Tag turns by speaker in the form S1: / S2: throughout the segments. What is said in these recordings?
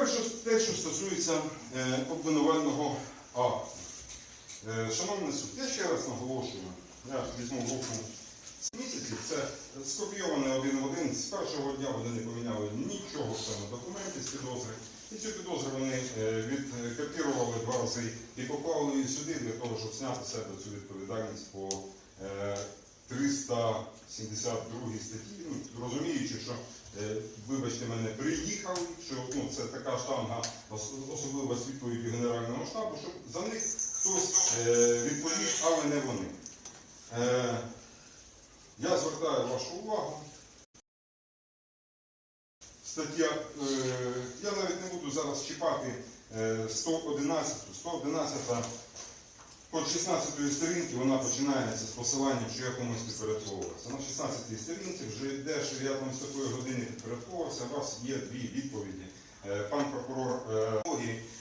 S1: Перше, те, що стосується е, обвинувального акту. Е, Шановний суд, я ще раз наголошую, я візьму руку місяців, це скопійований один в один. З першого дня вони не поміняли нічого в цьому документі з підозри. І цю підозру вони е, відкопірували два рази і поклали її сюди для того, щоб зняти з себе цю відповідальність по 372 статті, ну, розуміючи, що, е, вибачте мене, приїхали, що ну, це така штанга, ос- особливо з відповіді Генерального штабу, щоб за них хтось е, відповів, але не вони. Е, я звертаю вашу увагу. Стаття, е, я навіть не буду зараз чіпати е, 111, 111 по 16 сторінці вона починається з посилання, що я комусь підпорядковувався. На 16 сторінці вже йде, що я з такої години підпорядковувався. У вас є дві відповіді. Е, Пан прокурор е,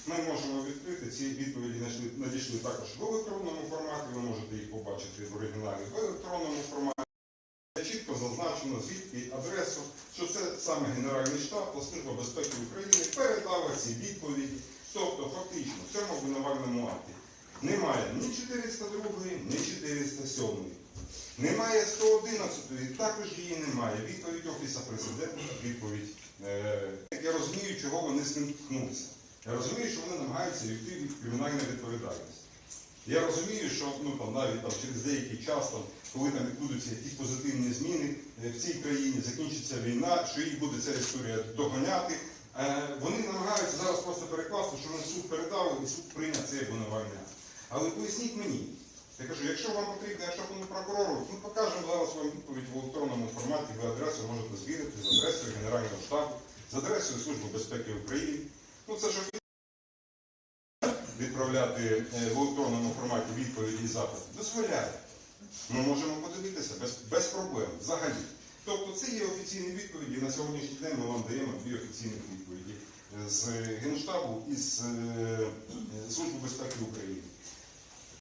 S1: ми можемо відкрити. Ці відповіді надійшли також в електронному форматі. Ви можете їх побачити в оригіналі в електронному форматі. Чітко зазначено звідки адресу, що це саме Генеральний штаб та Служба безпеки України передала ці відповіді. Тобто, фактично, в цьому обвинувальному акті немає ні 402, ні 407. Немає 111, також її немає. Відповідь Офіса президента, відповідь. Е, я розумію, чого вони стикнулися. Я розумію, що вони намагаються війти від кримінальної відповідальності. Я розумію, що ну, там, навіть там, через деякий час, там, коли там відбудуться якісь позитивні зміни е, в цій країні, закінчиться війна, що їх буде ця історія доганяти. Е, вони намагаються зараз просто перекласти, що вони суд передали і суд прийняв цей обвинувальний акт. Але поясніть мені, я кажу, якщо вам потрібно, якщо пану прокурору, ми покажемо зараз вам відповідь в електронному форматі, ви адресу можете звірити з адресою Генерального штабу, з адресою Служби безпеки України. Ну це ж відправляти е, в електронному форматі відповіді і запити дозволяє. Ми можемо подивитися без, без проблем взагалі. Тобто це є офіційні відповіді. На сьогоднішній день ми вам даємо дві офіційних відповіді е, з Генштабу і з е, Служби безпеки України.